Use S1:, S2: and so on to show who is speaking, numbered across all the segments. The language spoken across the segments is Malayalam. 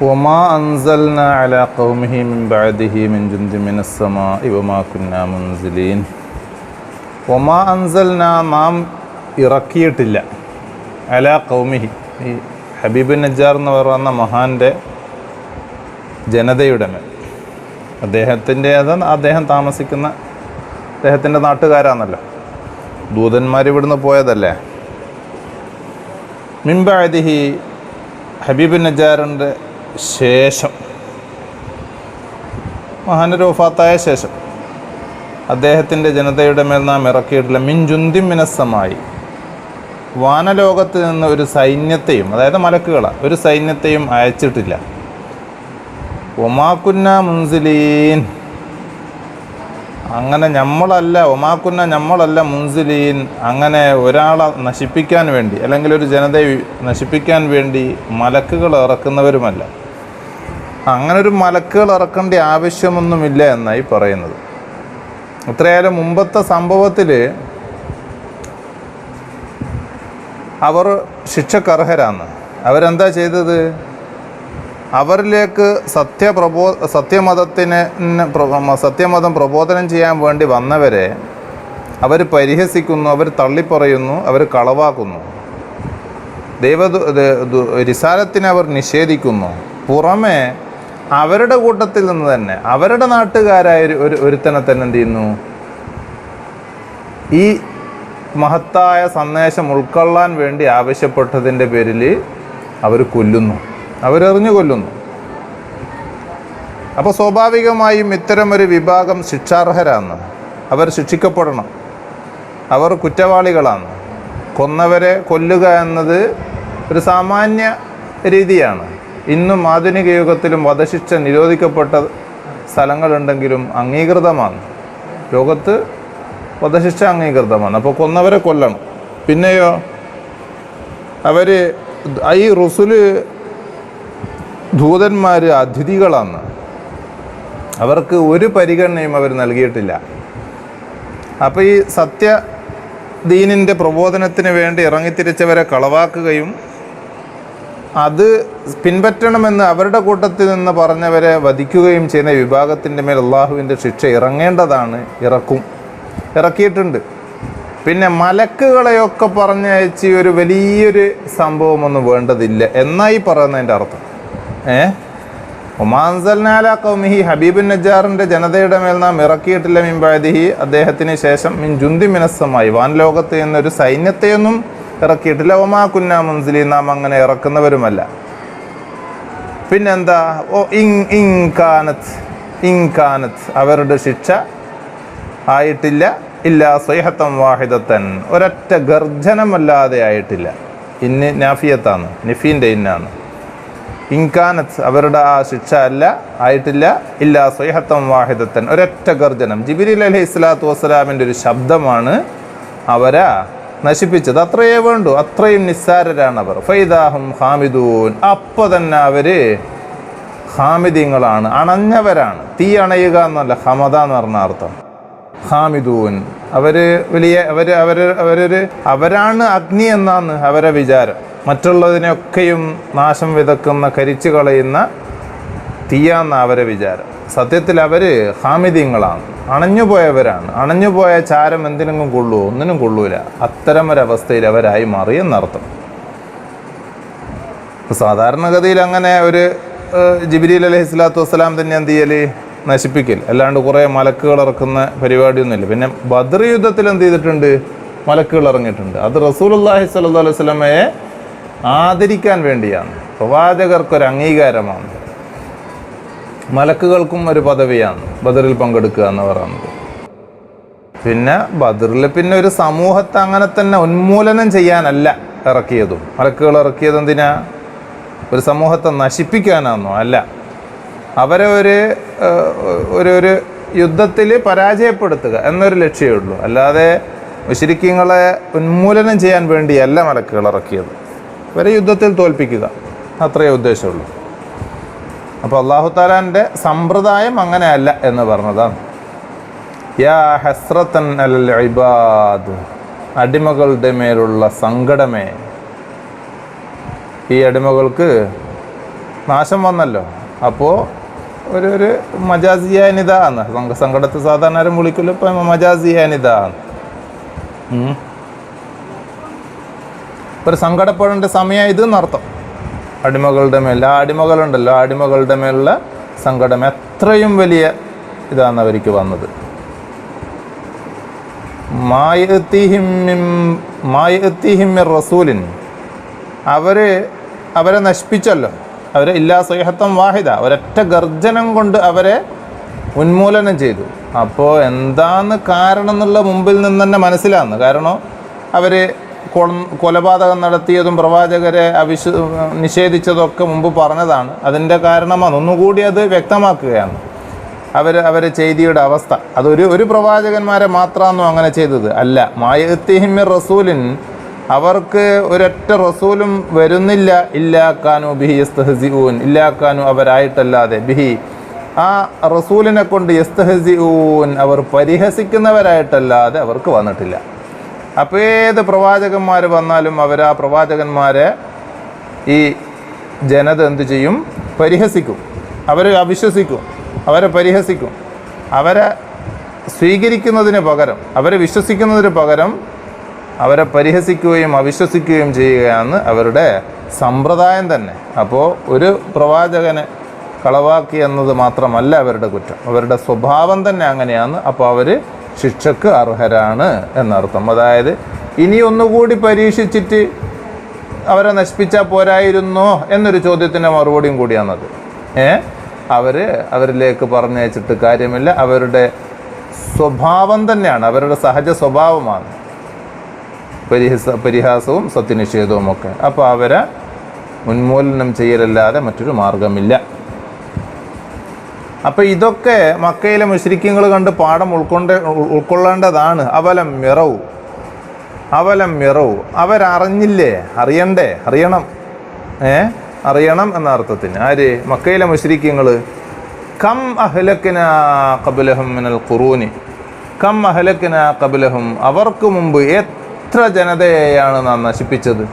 S1: وما أنزلنا على قومه من بعده من جند من السماء وما كنا منزلين وما أنزلنا നാം ഇറക്കിയിട്ടില്ല അല കൗമിഹി ഈ ഹബീബ് നജ്ജാർ എന്ന് പറയുന്ന മഹാൻ്റെ ജനതയുടെ മേൽ അദ്ദേഹത്തിൻ്റെ അത് അദ്ദേഹം താമസിക്കുന്ന അദ്ദേഹത്തിൻ്റെ നാട്ടുകാരാണല്ലോ ദൂതന്മാർ ഇവിടുന്ന് പോയതല്ലേ മിൻബാദിഹി ഹബീബ് നജാറിൻ്റെ ശേഷം. മഹാനൊരു വഫാത്തായ ശേഷം. അദ്ദേഹത്തിന്റെ ജനതയുടെ മേൽ നാം ഇറക്കിയിട്ടില്ല. മിൻജുന്തി മിനസ്സമായി. വാനലോകത്ത് നിന്ന് ഒരു സൈന്യത്തെയും അതായത് മലക്കുകളാണ് ഒരു സൈന്യത്തെയും അയച്ചിട്ടില്ല. ഒമാക്കുന്ന മുൻസിലീൻ. അങ്ങനെ നമ്മളല്ല ഒമാക്കുന്ന നമ്മളല്ല മുൻസിലീൻ. അങ്ങനെ ഒരാളെ നശിപ്പിക്കാൻ വേണ്ടി അല്ലെങ്കിൽ ഒരു ജനതയെ നശിപ്പിക്കാൻ വേണ്ടി മലക്കുകൾ ഇറക്കുന്നവരുമല്ല. അങ്ങനെ ഒരു മലക്കുകൾ ഇറക്കേണ്ട ആവശ്യമൊന്നുമില്ല എന്നായി പറയുന്നത്. അത്രയായാലും മുമ്പത്തെ സംഭവത്തിൽ അവർ ശിക്ഷക്കർഹരാന്ന്. അവരെന്താ ചെയ്തത്? അവരിലേക്ക് സത്യപ്രബോ സത്യമതത്തിന് സത്യമതം പ്രബോധനം ചെയ്യാൻ വേണ്ടി വന്നവരെ അവർ പരിഹസിക്കുന്നു അവർ തള്ളിപ്പറയുന്നു അവർ കളവാക്കുന്നു. ദൈവ റിസാലത്തിനെ അവർ നിഷേധിക്കുന്നു. പുറമെ അവരുടെ കൂട്ടത്തിൽ നിന്ന് തന്നെ അവരുടെ നാട്ടുകാരായ ഒരു- ഒരു ഒരുത്തനെ തന്നെ എന്ത് ചെയ്യുന്നു? ഈ മഹത്തായ സന്ദേശം ഉൾക്കൊള്ളാൻ വേണ്ടി ആവശ്യപ്പെട്ടതിന്റെ പേരിൽ അവർ കൊല്ലുന്നു. അവരെറിഞ്ഞു കൊല്ലുന്നു. അപ്പോൾ സ്വാഭാവികമായും ഇത്തരമൊരു വിഭാഗം ശിക്ഷാർഹരാണ്. അവർ ശിക്ഷിക്കപ്പെടണം. അവർ കുറ്റവാളികളാണ്. കൊന്നവരെ കൊല്ലുക എന്നത് ഒരു സാമാന്യ രീതിയാണ്. ഇന്നും ആധുനിക യുഗത്തിലും വധശിക്ഷ നിരോധിക്കപ്പെട്ട സ്ഥലങ്ങളുണ്ടെങ്കിലും അംഗീകൃതമാണ്. ലോകത്ത് വധശിക്ഷ അംഗീകൃതമാണ്. അപ്പോൾ കൊന്നവരെ കൊല്ലണം. പിന്നെയോ അവർ ഈ റുസുൽ ദൂതന്മാർ അതിഥികളാണ്. അവർക്ക് ഒരു പരിഗണനയും അവർ നൽകിയിട്ടില്ല. അപ്പോൾ ഈ സത്യ ദീനിന്റെ പ്രബോധനത്തിന് വേണ്ടി ഇറങ്ങിത്തിരിച്ചവരെ കളവാക്കുകയും അത് പിൻപറ്റണമെന്ന് അവരുടെ കൂട്ടത്തിൽ നിന്ന് പറഞ്ഞവരെ വധിക്കുകയും ചെയ്യുന്ന വിഭാഗത്തിന്റെ മേൽ അള്ളാഹുവിന്റെ ശിക്ഷ ഇറങ്ങേണ്ടതാണ്. ഇറക്കും. ഇറക്കിയിട്ടുണ്ട്. പിന്നെ മലക്കുകളെയൊക്കെ പറഞ്ഞയച്ച് ഒരു വലിയൊരു സംഭവമൊന്നും വേണ്ടതില്ല എന്നായി പറയുന്നതിന്റെ അർത്ഥം. ഏ? ഒമാൻസൽനാല കൗമിഹി ഹബീബുൻ നജാറിന്റെ ജനതയുടെ മേൽ നാം ഇറക്കിയിട്ടില്ല മിൻബാദിഹി അദ്ദേഹത്തിന് ശേഷം മിൻ ജുന്തി മിനസ്സമായി. വാൻ ലോകത്ത് എന്നൊരു സൈന്യത്തെയൊന്നും ഇറക്കിയിട്ടില്ല. ഒമാ കുന്ന മുൻസിലി നാം അങ്ങനെ ഇറക്കുന്നവരുമല്ല. പിന്നെന്താ? ഓ ഇങ് ഇൻകാനത്ത് അവരുടെ ശിക്ഷ ആയിട്ടില്ല. ഇല്ല സ്വൈഹത്തം വാഹിദത്തൻ. ഒരൊറ്റ ഗർജനമല്ലാതെ ആയിട്ടില്ല. ഇന്ന് നാഫിയത്താണ് നിഫീന്റെ ഇന്നാണ്. ഇൻകാനത്ത് അവരുടെ ആ ശിക്ഷ അല്ല ആയിട്ടില്ല. ഇല്ല സ്വൈഹത്തം വാഹിദത്തൻ. ഒരൊറ്റ ഗർജനം. ജിബിരി അലഹി ഇസ്ലാത്തു വസ്സലാമിന്റെ ഒരു ശബ്ദമാണ് അവരെ നശിപ്പിച്ചത്. അത്രയേ വേണ്ടു. അത്രയും നിസ്സാരരാണ് അവർ. ഫൈദാഹും ഹാമിദൂൻ. അപ്പോൾ തന്നെ അവർ ഹാമിദീങ്ങളാണ്. അണഞ്ഞവരാണ്. തീ അണയുക എന്നല്ല ഹമദ എന്ന് പറഞ്ഞ അർത്ഥം. ഹാമിദൂൻ. അവർ വലിയ അവർ അവർ അവരൊരു അവരാണ് അഗ്നി എന്നാണ് അവരെ വിചാരം. മറ്റുള്ളതിനെയൊക്കെയും നാശം വിതക്കുന്ന കരിച്ചു കളയുന്ന തീയാന്ന അവരെ വിചാരം. സത്യത്തിൽ അവർ ഹാമിദീങ്ങളാണ്. അണഞ്ഞുപോയവരാണ്. അണഞ്ഞുപോയ ചാരം എന്തിനെങ്കിലും കൊള്ളുമോ ഒന്നിനും കൊള്ളൂല. അത്തരം ഒരവസ്ഥയിൽ അവരായി മാറിയെന്നർത്ഥം ഇപ്പൊ സാധാരണഗതിയിൽ അങ്ങനെ ഒരു ജിബിരിൽ അലൈഹി സ്വലാത്തു വസ്സലാം തന്നെ എന്ത് ചെയ്യൽ? നശിപ്പിക്കൽ അല്ലാണ്ട് കുറേ മലക്കുകൾ ഇറക്കുന്ന പരിപാടിയൊന്നുമില്ല. പിന്നെ ബദർ യുദ്ധത്തിൽ എന്ത് ചെയ്തിട്ടുണ്ട്? മലക്കുകൾ ഇറങ്ങിയിട്ടുണ്ട്. അത് റസൂലുള്ളാഹി സ്വല്ലല്ലാഹു അലൈഹി വസല്ലമയെ ആദരിക്കാൻ വേണ്ടിയാണ്. പ്രവാചകർക്കൊരു അംഗീകാരമാണ് മലക്കുകൾക്കും ഒരു പദവിയാണ്. ബദറിൽ പങ്കെടുക്കുക എന്ന് പറയുന്നത്. പിന്നെ ബദറിൽ പിന്നെ ഒരു സമൂഹത്തെ അങ്ങനെ തന്നെ ഉന്മൂലനം ചെയ്യാനല്ല ഇറക്കിയതും. മലക്കുകൾ ഇറക്കിയത് എന്തിനാ? ഒരു സമൂഹത്തെ നശിപ്പിക്കാനാണെന്നോ അല്ല. അവരെ ഒരു ഒരു ഒരു യുദ്ധത്തിൽ പരാജയപ്പെടുത്തുക എന്നൊരു ലക്ഷ്യമേ ഉള്ളൂ. അല്ലാതെ മുശരിക്കങ്ങളെ ഉന്മൂലനം ചെയ്യാൻ വേണ്ടിയല്ല മലക്കുകൾ ഇറക്കിയത്. അവരെ യുദ്ധത്തിൽ തോൽപ്പിക്കുക. അത്രയേ ഉദ്ദേശമുള്ളൂ. അപ്പോൾ അള്ളാഹു താലാന്റെ സമ്പ്രദായം അങ്ങനെയല്ല എന്ന് പറഞ്ഞതാണ്. യാ ഹസ്രത്തൻ അൽ ഇബാദ്. അടിമകളുടെ മേലുള്ള സങ്കടമേ. ഈ അടിമകൾക്ക് നാശം വന്നല്ലോ. അപ്പോൾ ഒരു ഒരു മജാസിയാനിത എന്ന്. സങ്കടത്തെ സാധാരണ ആരും വിളിക്കില്ല. ഇപ്പം മജാസിയാനിത. ഒരു സങ്കടപ്പെടേണ്ട സമയം ഇത് എന്നർത്ഥം. അടിമകളുടെ മേൽ ആ അടിമകളുണ്ടല്ലോ അടിമകളുടെ മേലുള്ള സങ്കടം എത്രയും വലിയ ഇതാണ് അവർക്ക് വന്നത്. റസൂലിൻ. അവരെ അവരെ നശിപ്പിച്ചല്ലോ. അവരെ ഇല്ലാ സ്വയഹത്തം വാഹിദ. ഒരൊറ്റ ഗർജനം കൊണ്ട് അവരെ ഉന്മൂലനം ചെയ്തു. അപ്പോൾ എന്താണ് കാരണം എന്നുള്ള മുമ്പിൽ നിന്ന് തന്നെ മനസ്സിലാകുന്നു കാരണം അവർ കൊലപാതകം നടത്തിയതും പ്രവാചകരെ അവിശ്വ നിഷേധിച്ചതൊക്കെ മുമ്പ് പറഞ്ഞതാണ്. അതിന്റെ കാരണമാണ് ഒന്നുകൂടി അത് വ്യക്തമാക്കുകയാണ്. അവർ അവരെ ചെയ്തിയുടെ അവസ്ഥ. അതൊരു ഒരു പ്രവാചകന്മാരെ മാത്രമാണോ അങ്ങനെ ചെയ്തത്? അല്ല. മായത്തിഹിമിർ റസൂലിൻ അവർക്ക് ഒരൊറ്റ റസൂലും വരുന്നില്ല. ഇല്ലാക്കാനു ബിഹി യസ്തഹസിഊൻ. ഇല്ലാക്കാനു അവരായിട്ടല്ലാതെ. ബിഹി ആ റസൂലിനെ കൊണ്ട് യസ്തഹസിഊൻ അവർ പരിഹസിക്കുന്നവരായിട്ടല്ലാതെ അവർക്ക് വന്നിട്ടില്ല. അപ്പോൾ ഏത് പ്രവാചകന്മാർ വന്നാലും അവർ ആ പ്രവാചകന്മാരെ ഈ ജനത എന്തു ചെയ്യും? പരിഹസിക്കും. അവർ അവിശ്വസിക്കും. അവരെ പരിഹസിക്കും. അവരെ സ്വീകരിക്കുന്നതിന് പകരം അവരെ വിശ്വസിക്കുന്നതിന് പകരം അവരെ പരിഹസിക്കുകയും അവിശ്വസിക്കുകയും ചെയ്യുകയാണ് അവരുടെ സമ്പ്രദായം തന്നെ. അപ്പോൾ ഒരു പ്രവാചകനെ കളവാക്കി എന്നത് മാത്രമല്ല അവരുടെ കുറ്റം. അവരുടെ സ്വഭാവം തന്നെ അങ്ങനെയാണ്. അപ്പോൾ അവർ ശിക്ഷക്ക് അർഹരാണ് എന്നർത്ഥം. അതായത് ഇനി ഒന്നുകൂടി പരീക്ഷിച്ചിട്ട് അവരെ നശിപ്പിച്ചാൽ പോരായിരുന്നോ എന്നൊരു ചോദ്യത്തിന്റെ മറുപടിയും കൂടിയാണത്. ഏ? അവർ അവരിലേക്ക് പറഞ്ഞയച്ചിട്ട് കാര്യമില്ല. അവരുടെ സ്വഭാവം തന്നെയാണ്. അവരുടെ സഹജ സ്വഭാവമാണ്. പരിഹസ പരിഹാസവും സത്യനിഷേധവും ഒക്കെ അപ്പോൾ അവരെ ഉന്മൂലനം ചെയ്യലല്ലാതെ മറ്റൊരു മാർഗമില്ല അപ്പം ഇതൊക്കെ മക്കയിലെ മുശ്രിക്കങ്ങൾ കണ്ട് പാഠം ഉൾക്കൊണ്ട ഉൾ- ഉൾക്കൊള്ളേണ്ടതാണ്. അവലം മിറവു. അവലം മിറവു. അവരറിഞ്ഞില്ലേ? അറിയണ്ടേ? അറിയണം. ഏ? അറിയണം എന്ന അർത്ഥത്തിന് ആര്? മക്കയിലെ മുശ്രിക്കങ്ങൾ കം അഹ്ലക്കിന കബുലഹം മിനൽ ഖുറൂനി. കം അഹ്ലക്കിന കബുലഹം അവർക്ക് മുമ്പ് എത്ര ജനതയെയാണ് നാം നശിപ്പിച്ചത്?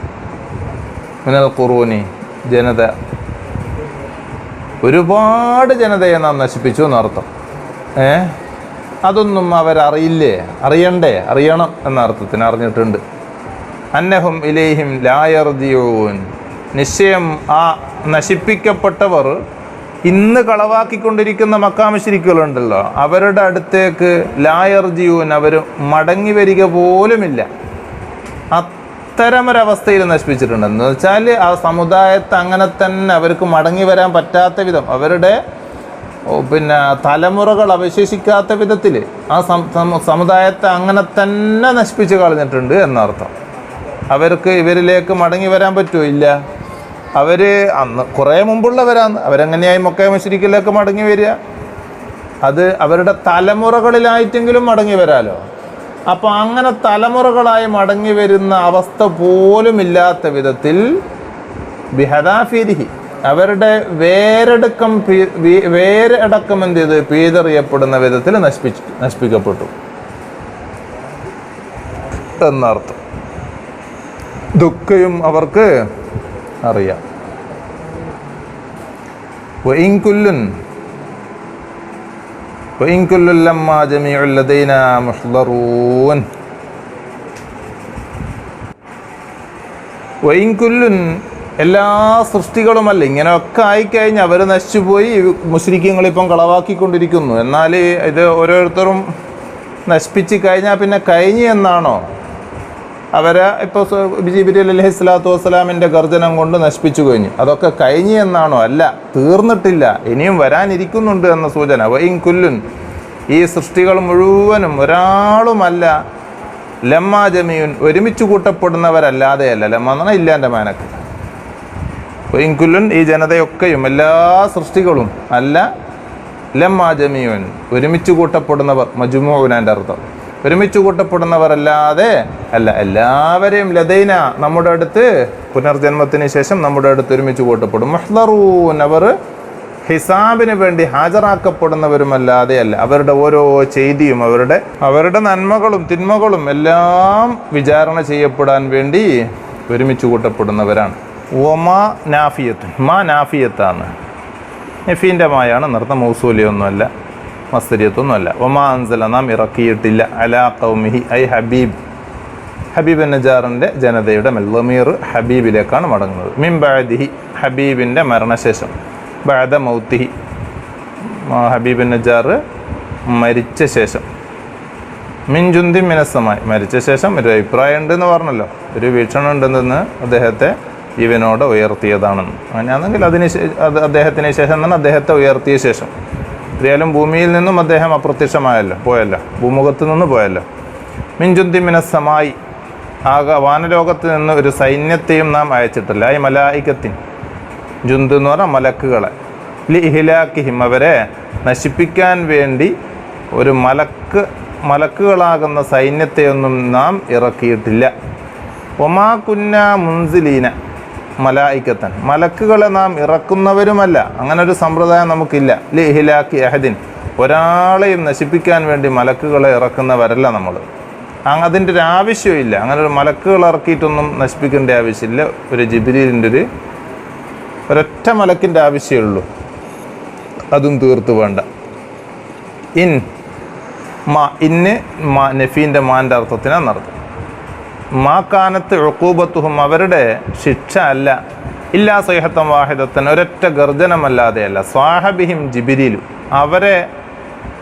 S1: മിനൽ ഖുറൂനി. ജനത. ഒരുപാട് ജനതയെ നാം നശിപ്പിച്ചു എന്നർത്ഥം. ഏ? അതൊന്നും അവരറിയില്ലേ? അറിയണ്ടേ? അറിയണം എന്ന അർത്ഥത്തിന് അറിഞ്ഞിട്ടുണ്ട്. അന്നഹും ഇലേഹിം ലായർദിയോൻ നിശ്ചയം ആ നശിപ്പിക്കപ്പെട്ടവർ ഇന്ന് കളവാക്കിക്കൊണ്ടിരിക്കുന്ന മക്കാമശിരിക്കുകളുണ്ടല്ലോ. അവരുടെ അടുത്തേക്ക് ലായർജിയൂൻ അവർ മടങ്ങി വരിക പോലുമില്ല. അത്തരമൊരവസ്ഥയിൽ നശിപ്പിച്ചിട്ടുണ്ട്. എന്ന് വെച്ചാൽ ആ സമുദായത്തെ അങ്ങനെ തന്നെ അവർക്ക് മടങ്ങി വരാൻ പറ്റാത്ത വിധം അവരുടെ പിന്നെ തലമുറകൾ അവശേഷിക്കാത്ത വിധത്തിൽ ആ സമുദായത്തെ അങ്ങനെ തന്നെ നശിപ്പിച്ച് കളഞ്ഞിട്ടുണ്ട് എന്നർത്ഥം. അവർക്ക് ഇവരിലേക്ക് മടങ്ങി വരാൻ പറ്റുമോ? ഇല്ല. അവർ അന്ന് കുറേ മുമ്പുള്ളവരാണ്. അവരെങ്ങനെയായി മൊക്കയ മശരിക്കിലേക്ക് മടങ്ങി വരിക. അത് അവരുടെ തലമുറകളിലായിട്ടെങ്കിലും മടങ്ങി വരാലോ? അപ്പോൾ അങ്ങനെ തലമുറകളായി മടങ്ങി വരുന്ന അവസ്ഥ പോലും ഇല്ലാത്ത വിധത്തിൽ ബിഹദാഫിരിഹി അവരുടെ വേരടക്കം വേരടക്കം എന്ത് ചെയ്ത്? പീതറിയപ്പെടുന്ന വിധത്തിൽ നശിപ്പിച്ചു നശിപ്പിക്കപ്പെട്ടു. എന്നർത്ഥം. ദുഃഖയും അവർക്ക് അറിയാം. وإن كل لما جميع لدينا محضرون وإن كل എല്ലാ സൃഷ്ടികളുമല്ല ഇങ്ങനെയൊക്കെ ആയിക്കഴിഞ്ഞ് അവർ നശിച്ചുപോയി മുസ്ലിക്കങ്ങൾ ഇപ്പം കളവാക്കിക്കൊണ്ടിരിക്കുന്നു എന്നാൽ ഇത് ഓരോരുത്തരും നശിപ്പിച്ച് കഴിഞ്ഞാൽ പിന്നെ കഴിഞ്ഞു എന്നാണോ അവരെ ഇപ്പോൾ ജിബിരി അലഹി സ്വലാത്തു വസ്സലാമിന്റെ ഗർജനം കൊണ്ട് നശിപ്പിച്ചു കഴിഞ്ഞു. അതൊക്കെ കഴിഞ്ഞു എന്നാണോ? അല്ല തീർന്നിട്ടില്ല. ഇനിയും വരാനിരിക്കുന്നുണ്ട് എന്ന സൂചന. വൈൻ കുല്ലുൻ ഈ സൃഷ്ടികൾ മുഴുവനും ഒരാളുമല്ല. ലമ്മ ജമീൻ ഒരുമിച്ച് കൂട്ടപ്പെടുന്നവരല്ലാതെയല്ല. ലമ്മ എന്ന് പറഞ്ഞാൽ ഇല്ലാന്റെ മാനക്ക്. വൈൻ കുല്ലുൻ ഈ ജനതയൊക്കെയും എല്ലാ സൃഷ്ടികളും അല്ല ലമ്മ ജമീൻ ഒരുമിച്ച് കൂട്ടപ്പെടുന്നവർ മജുമോവിനാന്റെ അർത്ഥം. ഒരുമിച്ച് കൂട്ടപ്പെടുന്നവരല്ലാതെ അല്ല എല്ലാവരെയും ലതൈന നമ്മുടെ അടുത്ത് പുനർജന്മത്തിന് ശേഷം നമ്മുടെ അടുത്ത് ഒരുമിച്ച് കൂട്ടപ്പെടും. മഹ്ലറൂൻ അവർ ഹിസാബിന് വേണ്ടി ഹാജരാക്കപ്പെടുന്നവരുമല്ലാതെ അല്ല അവരുടെ ഓരോ ചെയ്തിയും അവരുടെ അവരുടെ നന്മകളും തിന്മകളും എല്ലാം വിചാരണ ചെയ്യപ്പെടാൻ വേണ്ടി ഒരുമിച്ച് കൂട്ടപ്പെടുന്നവരാണ്. ഒമാ നാഫിയത്ത് മാ നാഫിയത്താണ്. നഫീന്റെ മായാണ് നൃത്തം മൗസൂലിയൊന്നുമല്ല. മസ്തരിയത്തൊന്നുമല്ല. ഒമാ അൻസല നാം ഇറക്കിയിട്ടില്ല. അലാ കൗമിഹി ഐ ഹബീബ്. ഹബീബ് നജാറിന്റെ ജനതയുടെ മെല്ലമീർ ഹബീബിലേക്കാണ് മടങ്ങുന്നത്. മിൻ ബഅദിഹി ഹബീബിന്റെ മരണശേഷം. ബാദ മൗത്തിഹി. ഹബീബ് നജാർ മരിച്ച ശേഷം. മിൻജുന്തി മിനസ്സമായി മരിച്ച ശേഷം ഒരു അഭിപ്രായം ഉണ്ടെന്ന് പറഞ്ഞല്ലോ. ഒരു വീക്ഷണം ഉണ്ടെന്ന് അദ്ദേഹത്തെ ഇവനോട് ഉയർത്തിയതാണെന്ന്. അങ്ങനെയാണെങ്കിൽ അതിന് ശേഷം അദ്ദേഹത്തിന് ശേഷം എന്നാണ് അദ്ദേഹത്തെ ഉയർത്തിയ ശേഷം. എന്തായാലും ഭൂമിയിൽ നിന്നും അദ്ദേഹം അപ്രത്യക്ഷമായല്ലോ പോയല്ലോ. ഭൂമുഖത്ത് നിന്ന് പോയല്ലോ. മിഞ്ചുന്തി മിനസ്സമായി ആക വാനലോകത്ത് നിന്ന് ഒരു സൈന്യത്തെയും നാം അയച്ചിട്ടില്ല. ഈ മലായിക്കത്തിൻ ജുന്ത് എന്ന് പറഞ്ഞാൽ മലക്കുകളെ. ലി ഇഹിലാക്കിഹിം അവരെ നശിപ്പിക്കാൻ വേണ്ടി ഒരു മലക്ക് മലക്കുകളാകുന്ന സൈന്യത്തെയൊന്നും നാം ഇറക്കിയിട്ടില്ല. ഒമാ കുന്ന മുൻസിലീന. മലായിക്കത്തൻ. മലക്കുകളെ നാം ഇറക്കുന്നവരുമല്ല. അങ്ങനെ ഒരു സമ്പ്രദായം നമുക്കില്ല. ലി ഇഹിലാക്കി അഹദിൻ. ഒരാളെയും നശിപ്പിക്കാൻ വേണ്ടി മലക്കുകളെ ഇറക്കുന്നവരല്ല നമ്മൾ അതിന്റെ ഒരു ആവശ്യമില്ല അങ്ങനെ ഒരു മലക്കുകൾ ഇറക്കിയിട്ടൊന്നും നശിപ്പിക്കേണ്ട ആവശ്യമില്ല. ഒരു ജിബിലിന്റെ ഒരു ഒരൊറ്റ മലക്കിന്റെ ആവശ്യമേ ഉള്ളൂ. അതും തീർത്തു വേണ്ട. ഇൻ മാ ഇന്ന് മാ നഫീന്റെ മാന്റെ അർത്ഥത്തിനാണ് നടത്തും മാ കാനത്ത് ഉക്കൂബത്തുഹും അവരുടെ ശിക്ഷ അല്ല. ഇല്ലാ സൈഹത്തം വാഹിദത്തൻ ഒരൊറ്റ ഗർജനമല്ലാതെയല്ല. സ്വാഹബിഹിം ജിബിരിലു അവരെ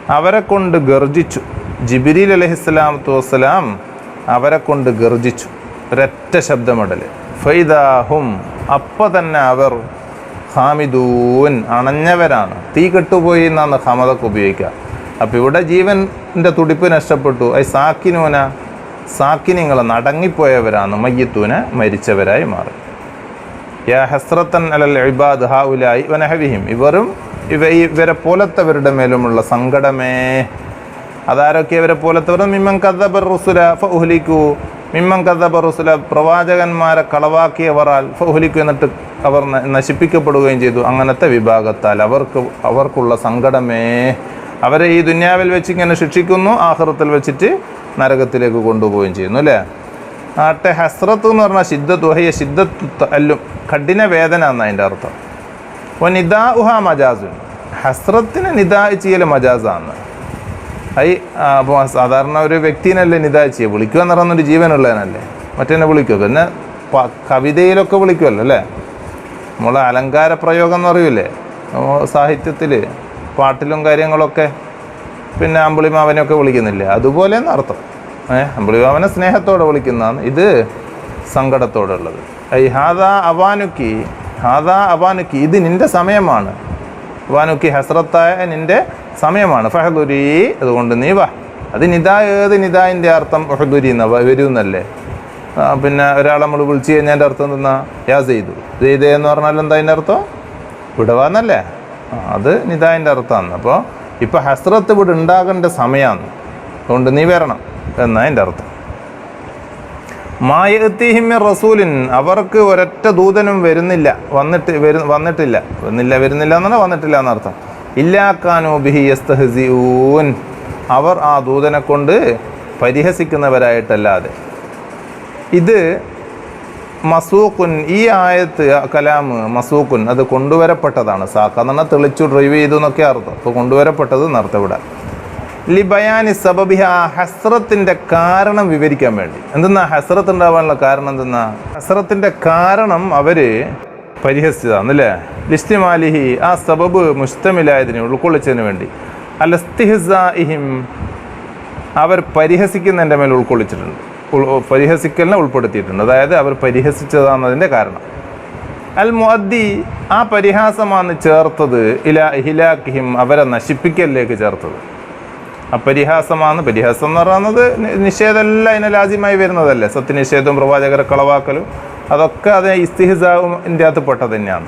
S1: അവരെ കൊണ്ട് ഗർജിച്ചു. ജിബിരിൽ അലഹിസ്ലാമത്തു വസ്സലാം അവരെ കൊണ്ട് ഗർജിച്ചു. ഒരൊറ്റ ശബ്ദമിടൽ ഫൈദാഹും അപ്പം തന്നെ അവർ ഹാമിദൂൻ അണഞ്ഞവരാണ്. തീ കെട്ടുപോയി എന്നാണ് ഹമതൊക്കെ ഉപയോഗിക്കുക. അപ്പോൾ ഇവിടെ ജീവന്റെ തുടിപ്പ് നഷ്ടപ്പെട്ടു. ഐ സാക്കിനൂന സാക്കിനിങ്ങൾ നടങ്ങിപ്പോയവരാണ് മയ്യത്തൂന് മരിച്ചവരായി മാറി. യാ ഹസ്രത്തൻ അലൽ ഇബാദ് ഹാ ഉലായി വനഹവിഹിം. ഇവരും ഇവ ഇവരെ പോലത്തവരുടെ മേലുമുള്ള സങ്കടമേ. അതാരൊക്കെ ഇവരെ പോലത്തവർ മിമ്മൻ കഥബർ റുസുല ഫുഹ്ലിക്കു. മിമ്മൻ കഥബർ റുസുല പ്രവാചകന്മാരെ കളവാക്കിയവരാൽ ഫഹുലിക്കു എന്നിട്ട് അവർ നശിപ്പിക്കപ്പെടുകയും ചെയ്തു. അങ്ങനത്തെ വിഭാഗത്താൽ അവർക്ക് അവർക്കുള്ള സങ്കടമേ. അവരെ ഈ ദുന്യാവിൽ വെച്ച് ഇങ്ങനെ ശിക്ഷിക്കുന്നു ആഹൃത്തിൽ വെച്ചിട്ട് നരകത്തിലേക്ക് കൊണ്ടുപോവുകയും ചെയ്യുന്നു അല്ലേ? ആട്ടെ ഹസ്രത്ത് എന്ന് പറഞ്ഞാൽ ശിദ്ധത്ത് വഹയ ശിദ്ധത്ത് അല്ലും കഠിന വേദന എന്നാണ് അതിന്റെ അർത്ഥം. അപ്പോൾ നിദാ ഉഹ മജാസുൻ. ഹസ്രത്തിന് നിദാ ചെയ്യൽ മജാസാണ്. ഐ അപ്പോൾ സാധാരണ ഒരു വ്യക്തിനല്ലേ നിദാ ചെയ്യുക. വിളിക്കുക എന്ന് പറയുന്നൊരു ജീവനുള്ളതിനല്ലേ മറ്റേനെ വിളിക്കുക. പിന്നെ കവിതയിലൊക്കെ വിളിക്കുമല്ലോ അല്ലേ? നമ്മളെ അലങ്കാര പ്രയോഗം എന്ന് പറയൂലേ? സാഹിത്യത്തിൽ പാട്ടിലും കാര്യങ്ങളൊക്കെ പിന്നെ അമ്പിളിമാവനെയൊക്കെ വിളിക്കുന്നില്ലേ? അതുപോലെ എന്നർത്ഥം ഏഹ് അമ്പിളിമാവനെ സ്നേഹത്തോടെ വിളിക്കുന്നതാണ്. ഇത് സങ്കടത്തോടെ ഉള്ളത് ഐ ഹാദാ അവാനുക്കി ഹാദാ അവാനുക്കി ഇത് നിന്റെ സമയമാണ്. അവാനുക്കി ഹസ്രത്തായ നിന്റെ സമയമാണ്. ഫഹദുരി അതുകൊണ്ട് നീ വാ. അത് നിതാ ഏത് നിതായിന്റെ അർത്ഥം? ഫഹദുരി എന്ന വരുന്നല്ലേ എന്നല്ലേ. പിന്നെ ഒരാളെ നമ്മൾ വിളിച്ചു കഴിഞ്ഞാൽ എന്റെ അർത്ഥം എന്തെന്നാ? യാ ചെയ്തു ചെയ്തേ എന്ന് പറഞ്ഞാൽ എന്താ അതിന്റെ അർത്ഥം? വിടവാന്നല്ലേ? അത് നിതായിന്റെ അർത്ഥമാണ്. അപ്പോൾ ഇപ്പോൾ ഹസ്രത്ത് ഇവിടെ ഉണ്ടാകേണ്ട സമയമാണ് അതുകൊണ്ട് നീ വരണം എന്നാണ് എന്റെ അർത്ഥം. മായത്തിഹിമ്യ റസൂലിൻ അവർക്ക് ഒരൊറ്റ ദൂതനും വരുന്നില്ല. വന്നിട്ട് വരു വന്നിട്ടില്ല. വന്നില്ല വരുന്നില്ല എന്നാണ് വന്നിട്ടില്ല എന്നർത്ഥം ഇല്ലാക്കാനോ ബിഹി യസ്തഹസിഊൻ. അവർ ആ ദൂതനെ കൊണ്ട് പരിഹസിക്കുന്നവരായിട്ടല്ലാതെ. ഇത് മസൂക്കുൻ ഈ ആയത്ത് കലാം മസൂക്കുൻ അത് കൊണ്ടുവരപ്പെട്ടതാണ്. സാക്ക തെളിച്ചു ഡ്രൈവ് ചെയ്തു എന്നൊക്കെ അർത്ഥം. അപ്പോൾ കൊണ്ടുവരപ്പെട്ടത് നേരത്തെ ഇവിടെ. ലിബയാനി സബബിഹ ഹസ്രത്തിന്റെ കാരണം വിവരിക്കാൻ വേണ്ടി. എന്തെന്നാ? ഹസ്രത്ത് ഉണ്ടാവാനുള്ള കാരണം എന്തെന്നാ? ഹസ്രത്തിന്റെ കാരണം അവർ പരിഹസിച്ചതാണ് അല്ലേ? ലിസ്റ്റിമാലിഹി ആ സബബ് മുസ്തമിലായതിനെ ഉൾക്കൊള്ളിച്ചതിന് വേണ്ടി. അലസ്തിഹിസായിഹിം അവർ പരിഹസിക്കുന്നതിന്റെ മേൽ ഉൾക്കൊള്ളിച്ചിട്ടുണ്ട്. ഉൾ- പരിഹസിക്കലിനെ ഉൾപ്പെടുത്തിയിട്ടുണ്ട്. അതായത് അവർ പരിഹസിച്ചതാണെന്നതിന്റെ കാരണം. അൽ മുഅദ്ദി ആ പരിഹാസമാണ് ചേർത്തത്. ഇല ഇഹിലാഖിം അവരെ നശിപ്പിക്കലിലേക്ക് ചേർത്തത്. ആ പരിഹാസമാണ്. പരിഹാസം എന്ന് പറയുന്നത് നിഷേധമല്ല അതിനെ ലാജ്യമായി വരുന്നതല്ലേ. സത്യനിഷേധവും പ്രവാചകരെ കളവാക്കലും അതൊക്കെ അത് ഇസ്തിഹിസാവിന്റെ അകത്ത് പെട്ടത് തന്നെയാണ്.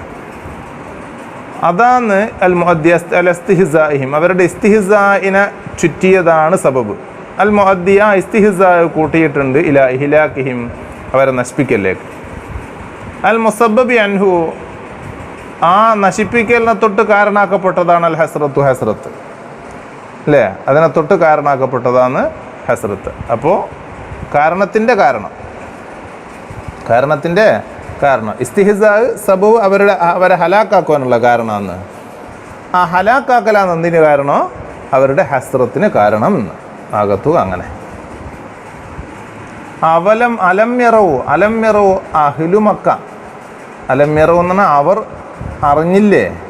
S1: അതാണ് അൽ മുഅദ്ദി അൽ ഇസ്തിഹിസാഹിം അവരുടെ ഇസ്തിഹിസായിനെ ചുറ്റിയതാണ് സബബ്. അൽ മുഅദ്ദി ആ ഇസ്തിഹിസാ കൂട്ടിയിട്ടുണ്ട് ഇല ഇഹിലാക്കിഹിം അവരെ നശിപ്പിക്കലേക്ക് അൽ മുസബബി അൻഹു ആ നശിപ്പിക്കലിനെ തൊട്ട് കാരണാക്കപ്പെട്ടതാണ് അൽ ഹസ്രത്തു. ഹസ്രത്ത് അല്ലേ? അതിനെ തൊട്ട് കാരണാക്കപ്പെട്ടതാണ് ഹസ്രത്ത്. അപ്പോൾ കാരണത്തിന്റെ കാരണം. കാരണത്തിന്റെ കാരണം. ഇസ്തിഹിസ സബു അവരുടെ അവരെ ഹലാക്കാക്കുവാനുള്ള കാരണമാണ് ആ ഹലാക്കാക്കലാണ് എന്തിന് കാരണോ? അവരുടെ ഹസ്രത്തിന് കാരണം. എന്ന് ആകത്തു അങ്ങനെ. അവലം അലമ്യറവു അലമ്യറവു അഹിലുമക്ക അലമ്യറവ് എന്ന് പറഞ്ഞാൽ അവർ അറിഞ്ഞില്ലേ?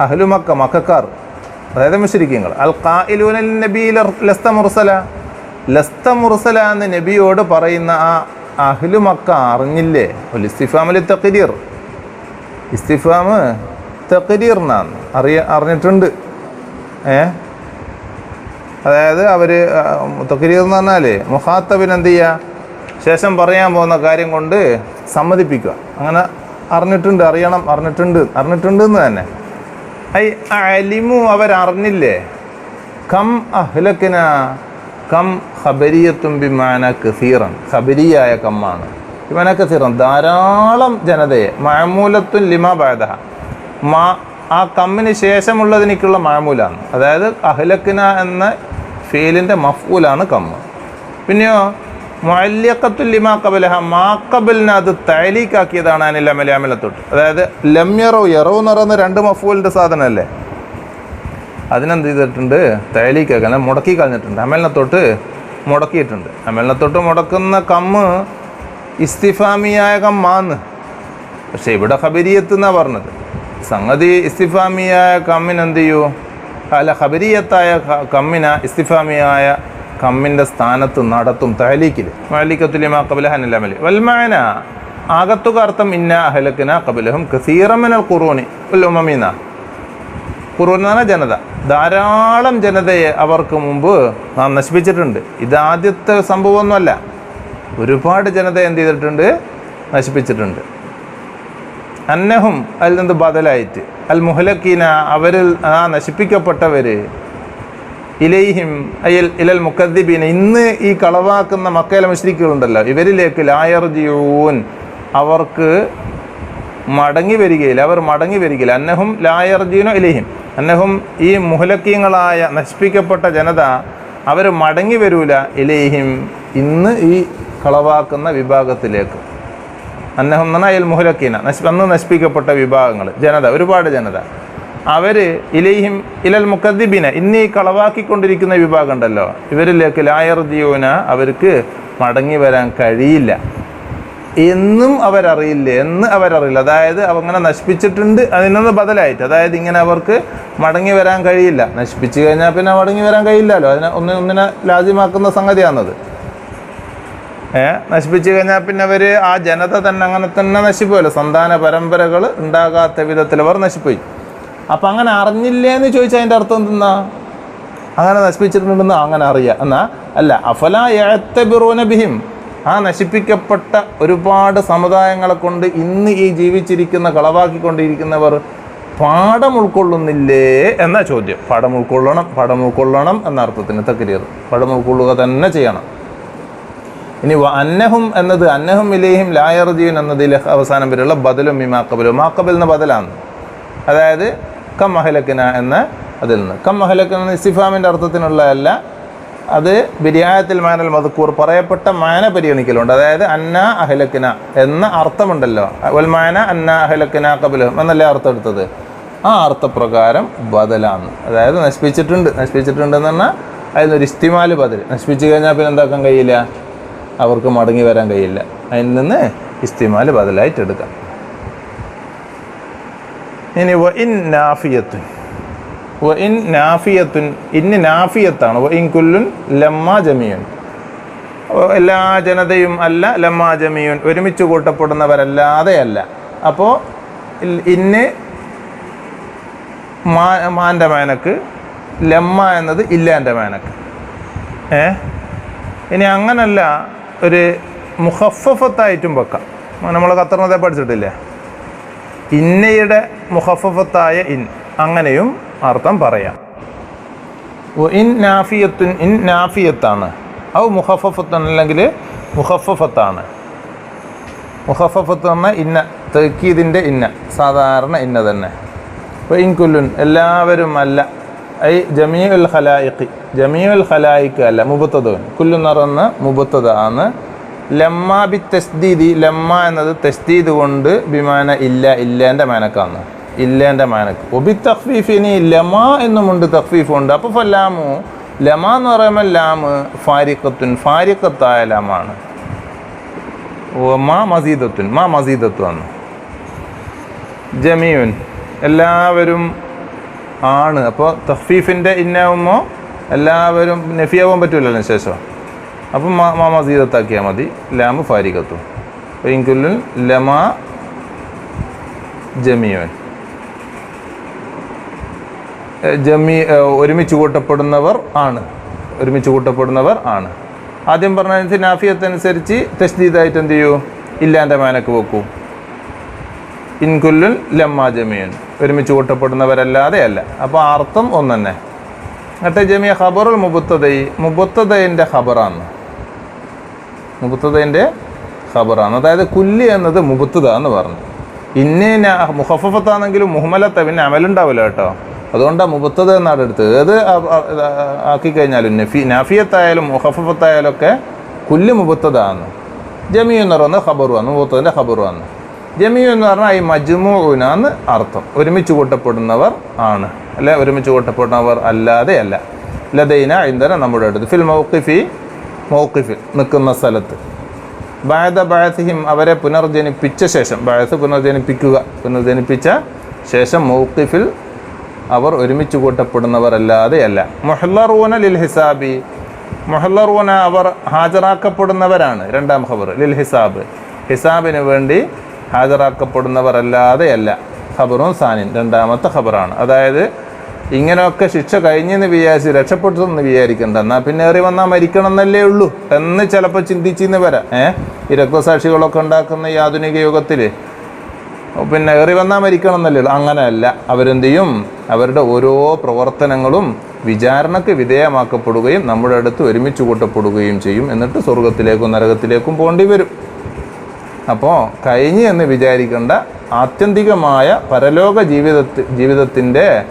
S1: അഹ്ലുമക്ക മക്കാർ. അതായത് മുഷരിക്കങ്ങൾ അൽ കായിലൂനൽ നബി ലസ്ത മുർസല. ലസ്ത മുർസല എന്ന് നബിയോട് പറയുന്ന ആ അഹ്ലുമക്ക അറിഞ്ഞില്ലേ? ഒരു ഇസ്തിഫാമിൽ ഇസ്തിഫാമ് ഇസ്തിഫാം എന്നാണ്. അറിയ അറിഞ്ഞിട്ടുണ്ട്. ഏ? അതായത് അവർ തഖരീർ എന്ന് പറഞ്ഞാൽ മുഹാത്തബിന് എന്ത് ചെയ്യുക ശേഷം പറയാൻ പോകുന്ന കാര്യം കൊണ്ട് സമ്മതിപ്പിക്കുക. അങ്ങനെ അറിഞ്ഞിട്ടുണ്ട് അറിയണം അറിഞ്ഞിട്ടുണ്ട് അറിഞ്ഞിട്ടുണ്ട് എന്ന് തന്നെ. ഐ അലിമു അവരറിഞ്ഞില്ലേ? കം അഹ്ലക്കിന കം ഖബരിയത്തും ബിമാന കസീറൻ. ഹബരിയായ കമ്മാണ്. ബിമാന കസീറൻ. ധാരാളം ജനതയെ. മഴമൂലത്തും ലിമ ബാധ മാ ആ കമ്മിന് ശേഷമുള്ളതിനേക്കുള്ള മഴമൂലാണ് അതായത് അഹ്ലക്കിന എന്ന ഫീലിന്റെ മഫൂലാണ് കമ്മ. പിന്നെയോ മുഅല്ലിഖത്തുൽ ലിമാ കബലഹ മാക്കബലിനെ അത് തൈലീക്കാക്കിയതാണ് അനിൽ അമലാമലത്തൊട്ട് അതായത് ലമ്യറോ യറോ എന്ന് പറയുന്ന രണ്ട് മഫൂലിന്റെ സാധനമല്ലേ? അതിനെന്ത് ചെയ്തിട്ടുണ്ട്? തൈലീക്കാക്കാൻ മുടക്കി കളഞ്ഞിട്ടുണ്ട്. അമലിനെ തൊട്ട് മുടക്കിയിട്ടുണ്ട്. അമലിനെ തൊട്ട് മുടക്കുന്ന കമ്മ് ഇസ്തിഫാമിയായ കമ്മാന്ന്. പക്ഷേ ഇവിടെ ഹബരിയത്ത് എന്നാണ് പറഞ്ഞത്. സംഗതി ഇസ്തിഫാമിയായ കമ്മിനെന്ത് ചെയ്യൂ? അല്ല ഹബരിയത്തായ കമ്മിന ഇസ്തിഫാമിയായ കമ്മിന്റെ സ്ഥാനത്ത് നടത്തും തഹലീക്കിൽ മാലിക്കത്തുലിമാ കബില അമലി. വൽമാന ആകത്തുക അർത്ഥം ഇന്ന അഹലക്കിന കബലഹും കസീറമിനൽ ഖുറൂനി ഉമ്മമീന ഖുറൂൻ എന്ന് പറഞ്ഞാൽ ജനത. ധാരാളം ജനതയെ അവർക്ക് മുമ്പ് നാം നശിപ്പിച്ചിട്ടുണ്ട്. ഇത് ആദ്യത്തെ സംഭവമൊന്നുമല്ല. ഒരുപാട് ജനത എന്ത് ചെയ്തിട്ടുണ്ട്? നശിപ്പിച്ചിട്ടുണ്ട്. അന്നഹും അതിൽ നിന്ന് ബദലായിട്ട്. അൽ മുഹലക്കീന അവരിൽ ആ നശിപ്പിക്കപ്പെട്ടവർ ഇലൈഹിം അയൽ ഇലൽ മുക്കദ്ദിബീന. ഇന്ന് ഈ കളവാക്കുന്ന മക്കയിലെ മുശ്രിക്കുകളുണ്ടല്ലോ ഇവരിലേക്ക് ലായർജിയൂൻ. അവർക്ക് മടങ്ങി വരികയില്ല അവർ മടങ്ങി വരികയില്ല. അന്നഹും ലായർജീനോ ഇലഹിം. അന്നഹും ഈ മുഹലക്കീങ്ങളായ നശിപ്പിക്കപ്പെട്ട ജനത അവർ മടങ്ങി വരൂല ഇലഹിം. ഇന്ന് ഈ കളവാക്കുന്ന വിഭാഗത്തിലേക്ക്. അന്നഹം നനായൽ മുഹലക്കീന. നശി അന്ന് നശിപ്പിക്കപ്പെട്ട വിഭാഗങ്ങൾ ജനത ഒരുപാട് ജനത. അവർ ഇലയിഹിം ഇലൽ മുക്കദ്ദിബിന ഇന്നീ കളവാക്കിക്കൊണ്ടിരിക്കുന്ന വിഭാഗം ഉണ്ടല്ലോ ഇവരിലേക്ക് ലായർദിയോന അവർക്ക് മടങ്ങി വരാൻ കഴിയില്ല. എന്നും അവരറിയില്ല? എന്ന് അവരറിയില്ല. അതായത് അങ്ങനെ നശിപ്പിച്ചിട്ടുണ്ട് അതിനൊന്ന് ബദലായിട്ട്. അതായത് ഇങ്ങനെ അവർക്ക് മടങ്ങി വരാൻ കഴിയില്ല. നശിപ്പിച്ചു കഴിഞ്ഞാൽ പിന്നെ മടങ്ങി വരാൻ കഴിയില്ലല്ലോ. അതിനെ ഒന്ന് ഒന്നിനെ ലാജ്യമാക്കുന്ന സംഗതിയാണത്. ഏ നശിപ്പിച്ചു കഴിഞ്ഞാൽ പിന്നെ അവർ ആ ജനത തന്നെ അങ്ങനെ തന്നെ നശിപ്പോയല്ലോ സന്താന പരമ്പരകൾ ഉണ്ടാകാത്ത വിധത്തിൽ അവർ നശിപ്പോയി അപ്പം അങ്ങനെ അറിഞ്ഞില്ലേ എന്ന് ചോദിച്ചാൽ അതിന്റെ അർത്ഥം എന്തെന്നാ? അങ്ങനെ നശിപ്പിച്ചിട്ടുണ്ടെന്ന് അങ്ങനെ അറിയാം. എന്നാ അല്ല അഫല എഴത്തബിറൂന ബിഹിം. ആ നശിപ്പിക്കപ്പെട്ട ഒരുപാട് സമുദായങ്ങളെ കൊണ്ട് ഇന്ന് ഈ ജീവിച്ചിരിക്കുന്ന കളവാക്കിക്കൊണ്ടിരിക്കുന്നവർ പാഠം ഉൾക്കൊള്ളുന്നില്ലേ എന്ന ചോദ്യം. പാഠം ഉൾക്കൊള്ളണം പാഠം ഉൾക്കൊള്ളണം എന്ന അർത്ഥത്തിന് തക്കരിയത് പാഠം ഉൾക്കൊള്ളുക തന്നെ ചെയ്യണം. ഇനി അന്നഹും എന്നത് അന്നഹും ഇലേഹിം ലായർജീൻ എന്നതിൽ അവസാനം വരെയുള്ള ബദലും മിമാക്കബലും മാക്കബൽ എന്ന ബദലാണ്. അതായത് കം മഹലക്കിന എന്ന അതിൽ നിന്ന്. കം മഹലക്കിന ഇസ്തിഫാമിന്റെ അർത്ഥത്തിനുള്ളതല്ല അത് ബിരിയായത്തിൽ മാനൽ മധുക്കൂർ പറയപ്പെട്ട മാന പരിഗണിക്കലുണ്ട്. അതായത് അന്ന അഹലക്കിന എന്ന അർത്ഥമുണ്ടല്ലോ. വൽ മാന അന്ന അഹലക്കിന കബലും എന്നല്ലേ അർത്ഥം എടുത്തത്? ആ അർത്ഥപ്രകാരം ബദലാണ്. അതായത് നശിപ്പിച്ചിട്ടുണ്ട്. നശിപ്പിച്ചിട്ടുണ്ടെന്ന് പറഞ്ഞാൽ അതിനൊരു ഇസ്തിമാൽ ബദൽ. നശിപ്പിച്ചു കഴിഞ്ഞാൽ പിന്നെ എന്താക്കാൻ കഴിയില്ല? അവർക്ക് മടങ്ങി വരാൻ കഴിയില്ല. അതിൽ നിന്ന് ഇസ്തിമാൽ ബദലായിട്ട് എടുക്കാം. ഇനി വ ഇൻ നാഫിയത്തുൻ. വ ഇൻ നാഫിയത്തുൻ ഇന്ന് നാഫിയത്താണ്. വ ഇൻ കുല്ലുൻ ലമ്മ ജമിയുൻ എല്ലാ ജനതയും അല്ല ലമ്മ ജമിയുൻ ഒരുമിച്ച് കൂട്ടപ്പെടുന്നവരല്ലാതെയല്ല അപ്പോൾ ഇന്ന് മാ മാന്റെ മേനക്ക് ലമ്മ എന്നത് ഇല്ലാന്റെ മേനക്ക്. ഏ? ഇനി അങ്ങനല്ല ഒരു മുഹഫഫത്തായിട്ടും വെക്കാം. നമ്മൾ ഖത്തറിനത്തെ പഠിച്ചിട്ടില്ലേ? ഇന്നയുടെ മുഹഫഫത്തായ ഇൻ. അങ്ങനെയും അർത്ഥം പറയാം. ഇൻ നാഫിയത്തുൻ ഇൻ നാഫിയത്താണ്. ഔ മുഹഫഫത്തൻ അല്ലെങ്കിൽ മുഹഫഫത്താണ്. മുഹഫഫത്ത് പറഞ്ഞാൽ ഇന്ന തെക്കീതിന്റെ ഇന്ന സാധാരണ ഇന്ന തന്നെ. അപ്പോൾ ഇൻകുല്ലുൻ എല്ലാവരും അല്ല. ഐ ജമീഉൽ ഖലായിഖി. ജമീഉൽ ഖലായിഖ് അല്ല മുബത്തതുൻ കുല്ലു നിറന്ന് മുബത്തത ആണ്. ലമ്മ ബി തസ്ദീദി ലമ്മ എന്നത് തസ്ദീദ് കൊണ്ട് ബിമാന ഇല്ല ഇല്ലേന്റെ മാനക്കാണ് ഇല്ലേന്റെ മാനക്ക്. ഒബി തഖ്ഫീഫിനി ലമ എന്നുമുണ്ട് തഖ്ഫീഫ് ഉണ്ട്. അപ്പോൾ ഫല്ലാമു ലമ എന്ന് പറയുമ്പോൾ ലാമ് ഫാരിഖത്തുൻ ഫാരിഖത്തായ ലാമാണ്. മാ മസീദത്തുൻ മാ മസീദത്തു ആണ്. ജമീഉൻ. എല്ലാവരും ആണ്. അപ്പോൾ തഹ്ഫീഫിന്റെ ഇന്നാവുമ്പോൾ എല്ലാവരും നഫിയാവാൻ പറ്റൂലല്ലോ ശേഷം. അപ്പം മാ മസീദത്താക്കിയാൽ മതി. ലാമ് ഫാരിഖത്തും. അപ്പോൾ ഇൻകുല്ലുൻ ലമ ജമീവൻ ജമീ ഒരുമിച്ച് കൂട്ടപ്പെടുന്നവർ ആണ്. ഒരുമിച്ച് കൂട്ടപ്പെടുന്നവർ ആണ്. ആദ്യം പറഞ്ഞ നാഫിയത്തനുസരിച്ച് തസ്ദീദായിട്ട് എന്ത് ചെയ്യൂ? ഇല്ലാന്റെ മാനക്ക് വെക്കൂ. ഇൻകുല്ലുൻ ലമ്മ ജമീൻ ഒരുമിച്ച് കൂട്ടപ്പെടുന്നവരല്ലാതെ അല്ല. അപ്പോൾ അർത്ഥം ഒന്ന് തന്നെ എന്നിട്ട് ജമിയ ഖബറുൽ മുബത്തതൈ മുബത്തതയിന്റെ ഖബറാണ്. മുബത്തതയിന്റെ ഖബറാണ്. അതായത് കുല്ലി എന്നത് മുബത്തത എന്ന് പറഞ്ഞു. ഇന്ന മുഹഫത്താണെങ്കിലും മുഹമ്മലത്ത പിന്നെ അമലുണ്ടാവില്ല കേട്ടോ. അതുകൊണ്ടാണ് മുബത്തത എന്നാണ് എടുത്തത്. ഏത് ആക്കി കഴിഞ്ഞാലും നഫി നാഫിയത്തായാലും മുഹഫത്തായാലും ഒക്കെ കുല്ല് മുബുത്തതാണ് ജമീ എന്ന് പറയുന്നത് ഖബറുവാണ് മുബത്തതിന്റെ ഖബറുമാണ്. ജമീ എന്ന് പറഞ്ഞാൽ ഈ മജ്മൂനാന്ന് അർത്ഥം. ഒരുമിച്ച് കൂട്ടപ്പെടുന്നവർ ആണ്. അല്ലെ? ഒരുമിച്ച് കൂട്ടപ്പെടുന്നവർ അല്ലാതെ അല്ല. ലദൈന ഇന്ധന നമ്മുടെ അടുത്ത്. ഫിൽ മൗക്കിഫി മൗക്കിഫിൽ നിൽക്കുന്ന സ്ഥലത്ത്. ബായത ബായസിഹിം അവരെ പുനർജനിപ്പിച്ച ശേഷം. ബായസ് പുനർജനിപ്പിക്കുക പുനർജനിപ്പിച്ച ശേഷം മൗക്കിഫിൽ അവർ ഒരുമിച്ച് കൂട്ടപ്പെടുന്നവർ അല്ലാതെ അല്ല. മൊഹല്ലറൂന ലിൽ ഹിസാബി. മൊഹല്ലറൂന അവർ ഹാജരാക്കപ്പെടുന്നവരാണ്. രണ്ടാം ഖബർ. ലിൽ ഹിസാബ്. ഹിസാബിന് വേണ്ടി ഹാജരാക്കപ്പെടുന്നവരല്ലാതെ അല്ല ഖബറും സാനിൻ രണ്ടാമത്തെ ഖബറാണ്. അതായത് ഇങ്ങനെയൊക്കെ ശിക്ഷ കഴിഞ്ഞെന്ന് വിചാരിച്ച് രക്ഷപ്പെട്ടെന്ന് വിചാരിക്കണ്ട. എന്നാൽ പിന്നെ ഏറി വന്നാൽ മരിക്കണം എന്നല്ലേ ഉള്ളൂ എന്ന് ചിലപ്പോൾ ചിന്തിച്ചിന്ന് വരാം. ഏഹ് ഈ രക്തസാക്ഷികളൊക്കെ ഉണ്ടാക്കുന്ന ഈ ആധുനിക യുഗത്തിൽ പിന്നെ ഏറി വന്നാൽ മരിക്കണം എന്നല്ലേ ഉള്ളൂ. അങ്ങനെയല്ല. അവരെന്ത് ചെയ്യും? അവരുടെ ഓരോ പ്രവർത്തനങ്ങളും വിചാരണക്ക് വിധേയമാക്കപ്പെടുകയും നമ്മുടെ അടുത്ത് ഒരുമിച്ച് കൂട്ടപ്പെടുകയും ചെയ്യും. എന്നിട്ട് സ്വർഗത്തിലേക്കും നരകത്തിലേക്കും പോകേണ്ടി വരും. അപ്പോൾ കഴിഞ്ഞു എന്ന് വിചാരിക്കേണ്ട ആത്യന്തികമായ പരലോക ജീവിതത്തി ജീവിതത്തിന്റെ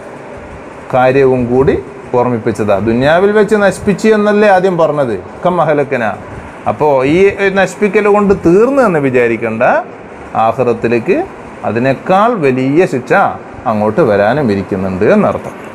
S1: കാര്യവും കൂടി ഓർമ്മിപ്പിച്ചതാ. ദുന്യാവിൽ വെച്ച് നശിപ്പിച്ചു എന്നല്ലേ ആദ്യം പറഞ്ഞത്? കമ്മഹലക്കന അപ്പോൾ ഈ നശിപ്പിക്കൽ കൊണ്ട് തീർന്നു എന്ന് വിചാരിക്കേണ്ട ആഹ്റത്തിലേക്ക് അതിനേക്കാൾ വലിയ ശിക്ഷ അങ്ങോട്ട് വരാനും ഇരിക്കുന്നുണ്ട് എന്നർത്ഥം.